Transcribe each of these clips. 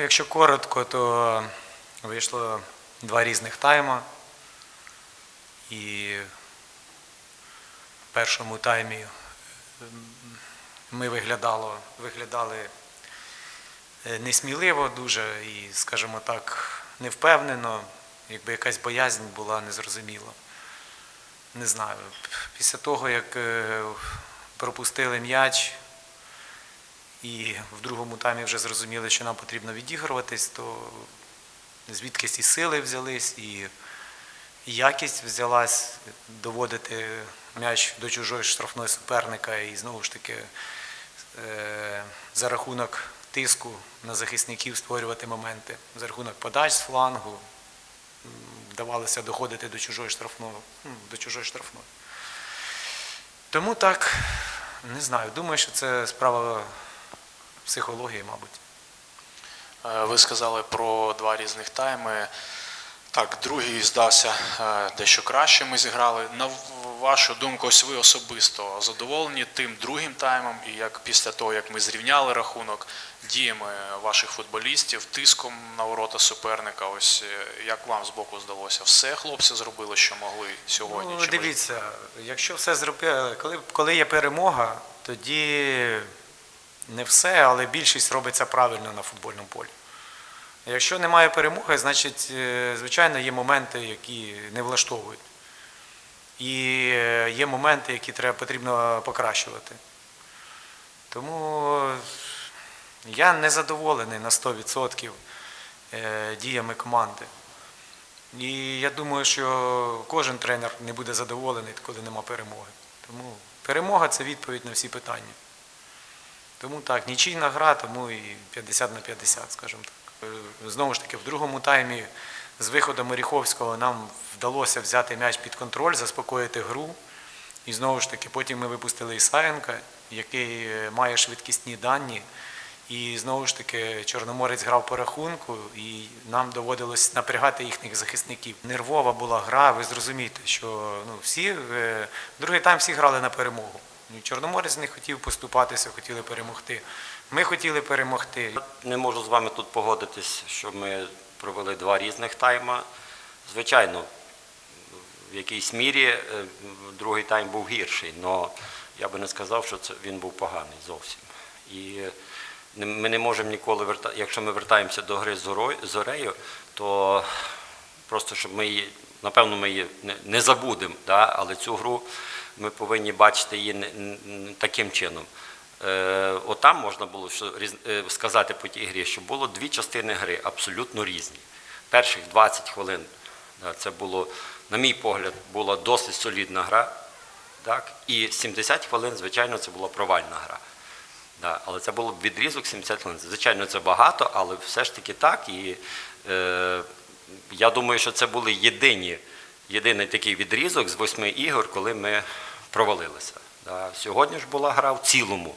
Якщо коротко, то вийшло два різних тайма. І в першому таймі ми виглядало, виглядали е, несміливо дуже і, скажімо так, невпевнено, якби якась боязнь була незрозуміла. Не знаю. Після того, як е, пропустили м'яч, і в другому таймі вже зрозуміли, що нам потрібно відігруватись, то звідкись і сили взялись, і якість взялась доводити м'яч до чужої штрафної суперника і знову ж таки е, за рахунок тиску на захисників створювати моменти, за рахунок подач з флангу вдавалося доходити до чужої штрафної, до чужої штрафної. Тому так, не знаю, думаю, що це справа психології, мабуть. Е, Ви сказали про два різних тайми. Так, другий здався е, дещо краще. Ми зіграли. На вашу думку, ось ви особисто задоволені тим другим таймом, і як після того, як ми зрівняли рахунок діями ваших футболістів, тиском на ворота суперника. Ось е, як вам з боку здалося, все хлопці зробили, що могли сьогодні? Ну, дивіться, якщо все зробили, коли, коли є перемога, тоді не все, але більшість робиться правильно на футбольному полі. Якщо немає перемоги, значить, е, звичайно, є моменти, які не влаштовують. І е, є моменти, які треба потрібно покращувати. Тому я не задоволений на 100% е, діями команди. І я думаю, що кожен тренер не буде задоволений, коли нема перемоги. Тому перемога це відповідь на всі питання. Тому так, нічийна гра, тому і 50 на 50, скажімо так. Е, Знову ж таки, в другому таймі з виходом Оріховського нам вдалося взяти м'яч під контроль, заспокоїти гру. І знову ж таки, потім ми випустили Ісаєнка, який е, має швидкісні дані. І знову ж таки Чорноморець грав по рахунку, і нам доводилось напрягати їхніх захисників. Нервова була гра, ви зрозумієте, що ну, всі, е, другий тайм всі грали на перемогу. Ну, Чорноморець не хотів поступатися, хотіли перемогти. Ми хотіли перемогти. Не можу з вами тут погодитись, що ми провели два різних тайма. Звичайно, в якійсь мірі е, другий тайм був гірший, але я би не сказав, що це він був поганий зовсім. І ми не можемо ніколи верта... якщо ми вертаємося до гри з зорею, то просто щоб ми напевно, ми її не, забудемо, да? але цю гру ми повинні бачити її таким чином. Е, отам можна було е, сказати по тій грі, що було дві частини гри абсолютно різні. Перших 20 хвилин це було, на мій погляд, була досить солідна гра. Так? І 70 хвилин, звичайно, це була провальна гра. Да, але це було відрізок 70 хвилин. Звичайно, це багато, але все ж таки так. І е, я думаю, що це були єдині, єдиний такий відрізок з восьми ігор, коли ми провалилися. Сьогодні ж була гра в цілому.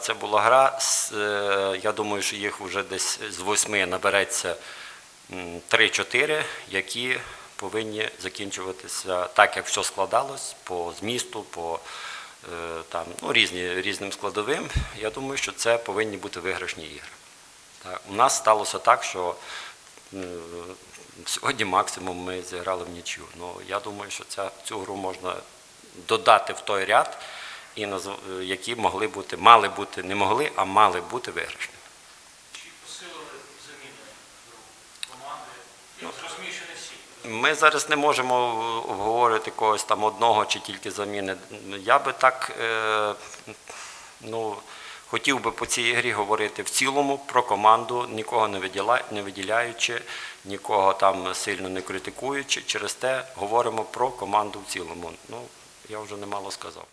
Це була гра, е, я думаю, що їх вже десь з восьми набереться 3-4, які повинні закінчуватися так, як все складалось по змісту, по е, там, ну, різні, різним складовим. Я думаю, що це повинні бути виграшні ігри. У нас сталося так, що сьогодні максимум ми зіграли в нічю. Ну, я думаю, що ця, цю гру можна додати в той ряд, і е, які могли бути, мали бути, не могли, а мали бути виграшні. Чи посилили заміни команди? Я зрозумію, що не всі. Ми зараз не можемо обговорювати когось там одного чи тільки заміни. Я би так е, ну, хотів би по цій грі говорити в цілому про команду, нікого не виділяючи, нікого там сильно не критикуючи. Через те говоримо про команду в цілому. Ну, я вже немало сказав.